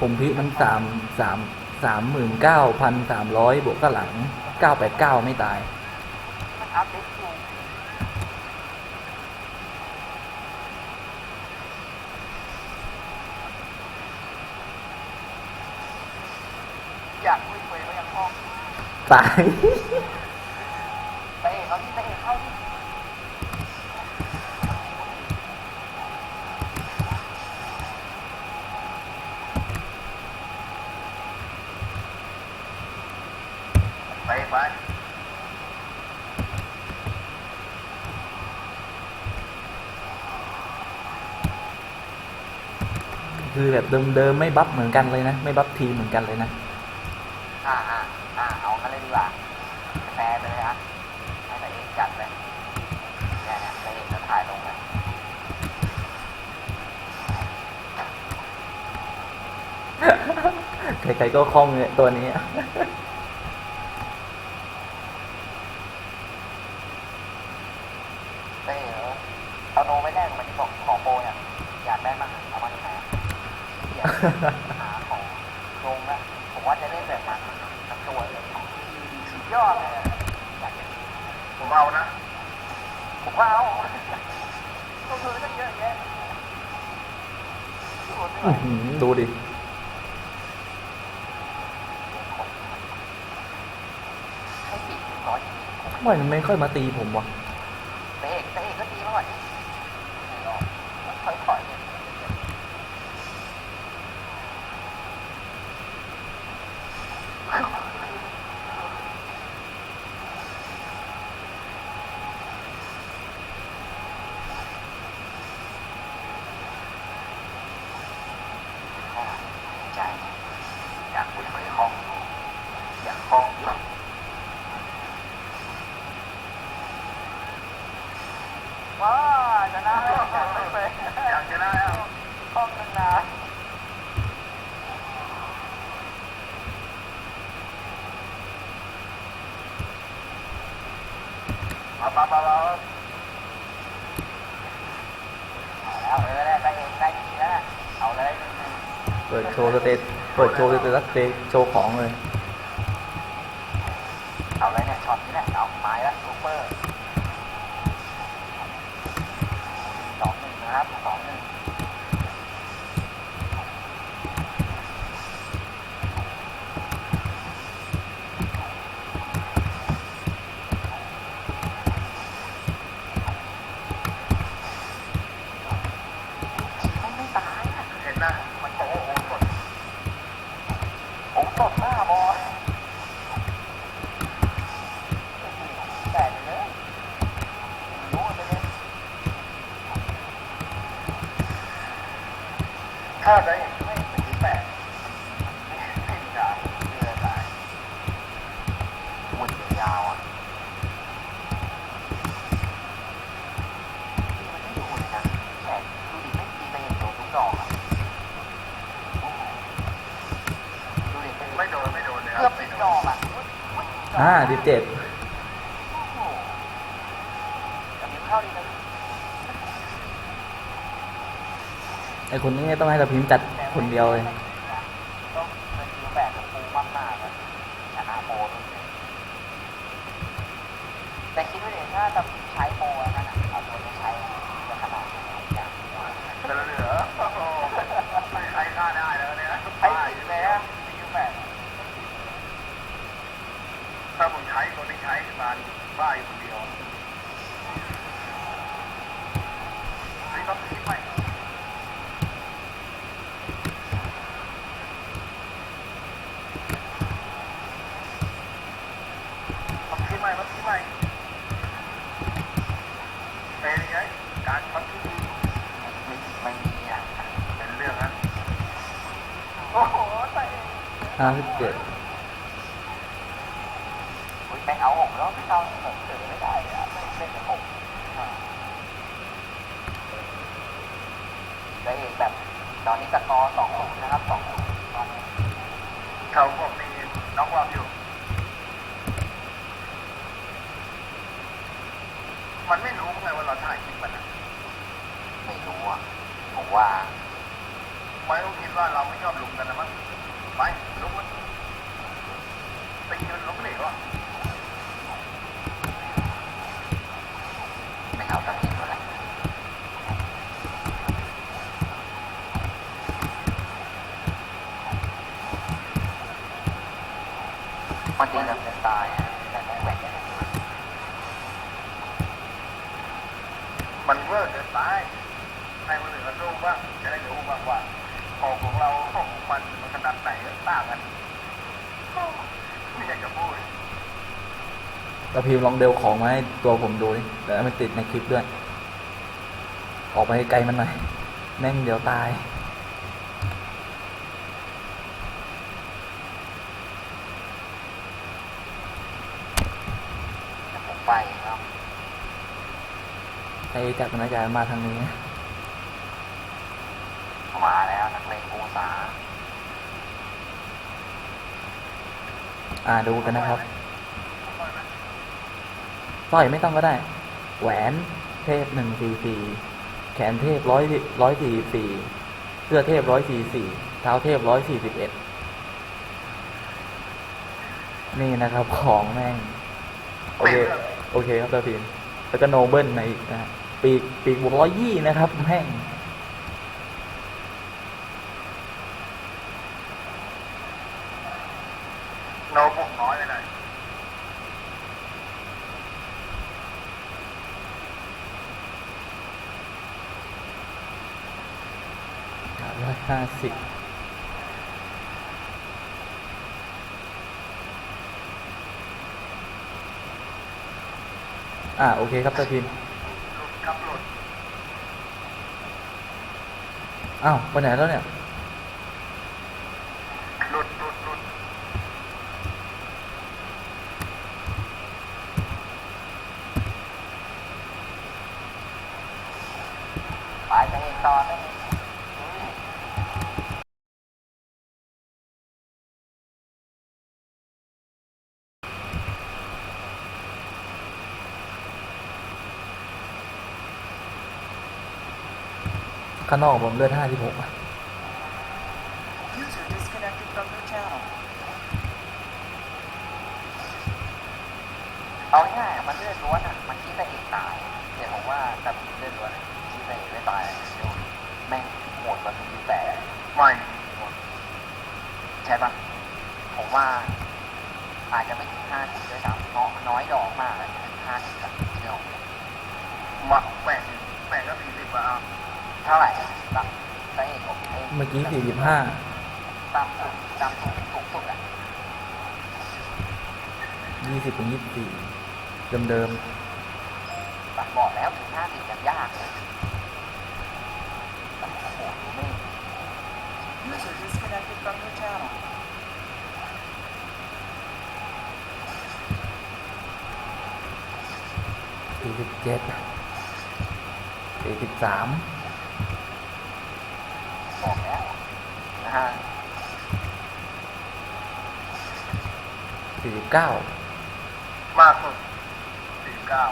ผมพิมันสามสามสามหมื่นเก้าพันสามร้อยบวกก็หลังเก้าแปดเก้าไม่ตายมันอัพเดทอยู่อยากคุยคุยก็ยังห้องตาย ไปเอกเขาที่ไปเอกเข้าที่ไปไป คือแบบเดิมๆไม่บัฟเหมือนกันเลยนะ ไม่บัฟทีมเหมือนกันเลยนะ อ่าอ่าอ่าเอากันเลยดีกว่าแฟร์ไปเลยอะให้แต่เอกจัดเลยเนี่ยเนี่ยแต่เอกจะถ่ายลงเลยใครๆก็คล่องเลยตัวนี้เต้เหรอเอาโนไม่ได้มันที่บอกของโบเนี่ยอยากได้มากเอามา ที่ไหนอะอยากหาของลงนะผมว่าจะเล่นแบบนั้นทั้งตัวเลยสุดยอดเลยอะอยากจะผมเอานะ ผมว่าเอาต้องซื้อตั้งเยอะแยะดูไม่ไหวอื้อหือดูดิให้ปิดร้อยผมทำไมมันไม่ค่อยมาตีผมวะ เตะเตะก็ดีมากกว่านี้ไม่หรอกค่อยๆเนี่ย ใจอยากคุยคุยห้อง อยากห้องว้าจะน่าอยากไปเป็นอยากจะได้ห้องนาน มาปะปะปะเอาเออได้ได้ได้ดีแล้วเอาเลย เปิดโชว์สเตตเปิดโชว์สเตตัสเตโชว์ของเลย เอาเลยเนี่ยช็อตนี้แหละเอาไม้ละซูเปอร์สองหนึ่งนะครับสองหนึ่งไม่ไม่ตายอะเห็นนะมันโอ้โหสดโอ้สดหน้าบอล แต่เลยรู้ไปเลย ถ้าได้ไม่เป็นแปดไม่มีดาวเรือตายวนยาวอะมันไม่ดูเลยนะแขกดูดิไม่ตีไปเห็นโดนทุกดอกอะดูดิไม่โดนไม่โดนเลยเกือบติดดอกอะอ่าสิบเจ็ดแต่มีข้าวดีนะ ไอคนนี้ต้องให้เราพิมพ์จัดคนเดียวเลยแบบกับปูมากมากๆนะชนะโปรด้วยแต่คิดว่าเดี๋ยวถ้าจะใช้โปรอันนั่นเอาตัวที่ใช้จะขนาดอย่างเหลือไม่ใช้ค่าได้แล้วเนี่ยใช้ผิดเลยอะคิวแบบถ้าผมใช้ตัวที่ใช้มาบ้าอยู่คนเดียวไอ้ต้องคิดใหม่ต้องคิดใหม่ต้องคิดใหม่เป็นยังไงการทำที่ดี ไม่ไม่มีอะ เป็นเรื่องนะ โอ้โหใส่ห้าสิบเจ็ดอุ้ยไปเอาหกแล้วไม่เอาผมเจอไม่ได้อะไม่เล่นกับผมได้เองแบบตอนนี้สกอร์สองศูนย์นะครับสองศูนย์ตอนนี้เขาบอกนี่น้องวามอยู่ มันไม่รู้ไงว่าเราถ่ายคลิปมันอะ ไม่รู้อะผมว่า ไม่ต้องคิดว่าเราไม่ชอบลุมกันนะมั้ง ไปลุกมันตีมันล้มเหลวอะ ไม่เอาตะกินอะไรมันจริงแบบเป็นตายอะแต่ไม่แหวกได้ มันเวอร์เกินไปให้คนอื่นเขาสู้ บ้างจะได้รู้บ้างว่าของของเราของมันมันขนาดไหนต่างกันไม่อยากจะพูดตะพิมพ์ลองเดลของมาให้ตัวผมดูดิเดี๋ยวให้มันติดในคลิปด้วย ออกไปไกลมันหน่อยแม่งเดี๋ยวตายแต่ผมไปแล้วไอ้จากนักการมาทางนี้นะ มาแล้วนักเลงปูสาอ่าดูกันนะครับสร้อยไม่ต้องก็ได้ แหวนเทพหนึ่งสี่สี่แขนเทพร้อยร้อยสี่สี่เสื้อเทพร้อยสี่สี่เท้าเทพร้อยสี่สิบเอ็ดนี่นะครับของแม่ง โอเค โอเคครับตาพิมแล้วก็โนเบิลในอีกนะฮะปีกปีกบวกร้อยยี่นะครับแม่ง โนบุกน้อยไปหน่อย ร้อยห้าสิบอ่าโอเคครับตาพิมพ์หลุดครับหลุดอ้าวไปไหนแล้วเนี่ยหลุดหลุดหลุดไปไปเองต่อได้เข้างนอกผมเลือดห้าที่หก User disconnected from your channel. เอาง่ายๆมันเลือดล้วนอะ มันคิดแต่เองตายเดี๋ยวผมว่าแต่มันเลือดล้วนอะคิดแต่เองไม่ตายเดี๋ยวแม่งโหดกว่าทีแต่ไม่ใช่ปะผมว่า อาจจะไม่ถึงห้าสิบด้วยซ้ำน้อยน้อยดอกมากเลยถึงห้าสิบอะเดี๋ยวมาแบ่งแบ่งก็สี่สิบอะ เท่าไหร่อะตับแต่เองผมเองเมื่อกี้สี่สิบห้าตามสุดตามสุดถูกสุดอะยี่สิบเป็นยี่สิบสี่เดิมเดิมตัดบอกแล้วถึงห้าสิบยังยากเลยแต่โอ้โหดูไม่ User disconnected from your channel. สี่สิบเจ็ดสี่สิบสาม บอกแล้ว นะฮะสี่สิบเก้ามากสุดสี่เก้า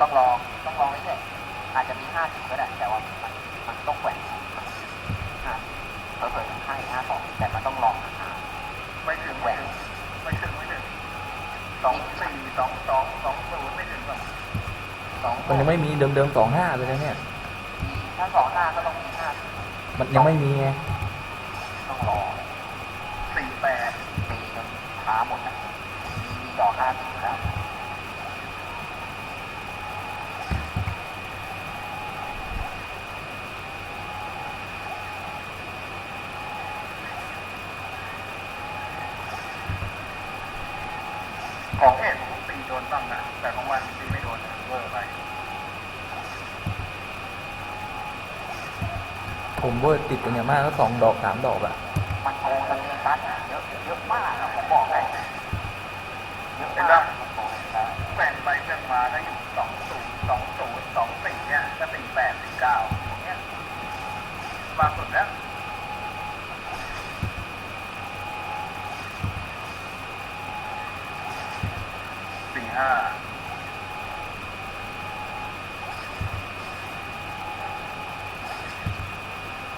ต้องลองต้องลองเรื่อยๆอาจจะมีห้าสิบก็ได้แต่ว่ามันมันต้องแกว่งห้าเออเปิดห้าห้าสองแต่มันต้องลองหาไม่ถึงไม่ถึงไม่ถึงไม่ถึงสองสี่สองสองสองศูนย์ไม่ถึงหรอกสองมันยังไม่มีเดิมเดิมสองห้าเลยนะเนี่ยถ้าสองห้าก็ต้อง มันยังไม่มีไงต้องรอสี่แปดปีจนช้าหมดนะมีมีดอกห้าสิบแล้วของเอ็ดผมตีโดนบ้างนะแต่ของวันตีไม่โดนนะเวอร์ไป ผมเวอร์ติดกันอย่างมากก็สองดอกสามดอกอะมันโกงกันเองกันเยอะเยอะมากอะผมบอกเลยเยอะมากมันโกงกัน แบ่งไปแบ่งมาได้อยู่สองศูนย์สองศูนย์สองสี่เนี่ยก็สี่แปดสี่เก้าอย่างเงี้ยมากสุดแล้วสี่ห้า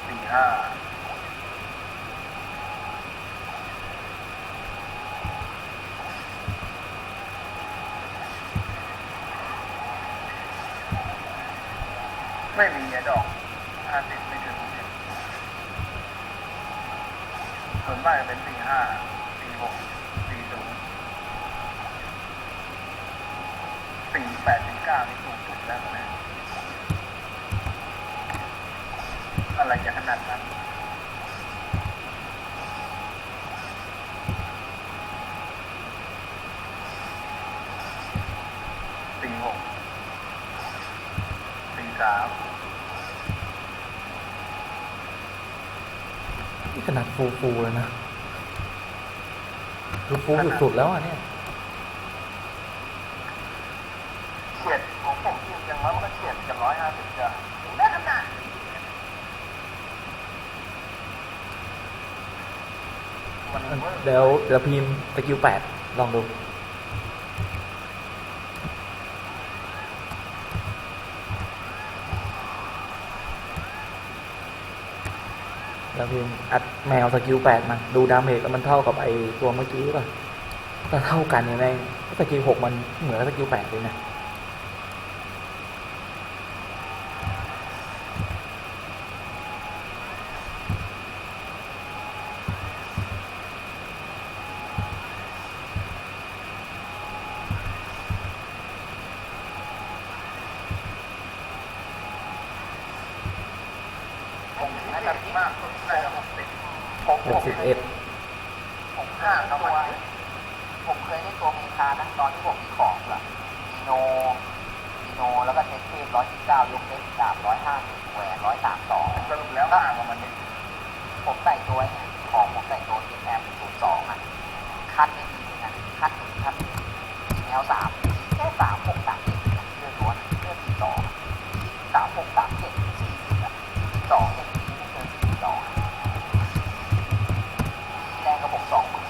สี่ห้า ไม่มีอะดอกห้าสิบไม่ถึงส่วนมากจะเป็นสี่ห้าสี่หกสี่ศูนย์สี่แปดสี่เก้านี่สูงสุดแล้วนะอะไรจะขนาดนั้น สี่หกสี่สาม นี่ขนาด ฟูฟูๆเลยนะคือฟูสุดๆแล้วอะเนี่ยเฉียดของผมจริงจังแล้วมันก็เฉียดกับร้อยห้าสิบจะได้ขนาดมันเวอร์เดี๋ยวเดี๋ยวพิมพ์สกิลแปดลองดู แล้วพิมพ์อัดแมวสกิลแปดมาดูดาเมจแล้วมันเท่ากับไอตัวเมื่อกี้ป่ะถ้าเท่ากันเนี่ยแม่งสกิลหกมันเหมือนสกิลแปดเลยนะ ผมน่าจะมากสุดได้หกสิบผมหกสิบเอ็ดผมห้าตัวผมเคยเล่นตัวเมคานะตอนที่ผมมีของอะมีโนมีโนแล้วก็เทสเทพร้อยสิบเก้ายกเล็กดาบร้อยห้าสิบแหวนร้อยสามสองสรุปแล้วห่างกับมันเนี่ยผมใส่ตัวเนี่ยของผมใส่ตัวเอ็มแอมศูนย์สองอะคันไม่มีนะคันหนึ่งคันมีแนวสามแค่สามหกสามเจ็ดนะเลือดล้วนเลือดสี่สองสามหกสามเจ็ดสี่สิบอะสองอย่างนี้ไม่เกินสี่สองอะแรงกับผมสองหมื่น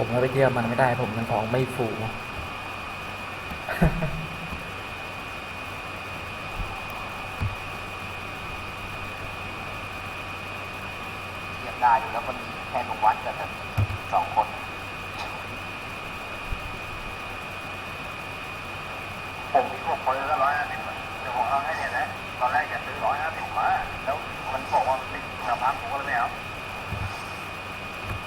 ผม ก็ไปเที่ยวมันไม่ได้ผมมันของไม่ฟู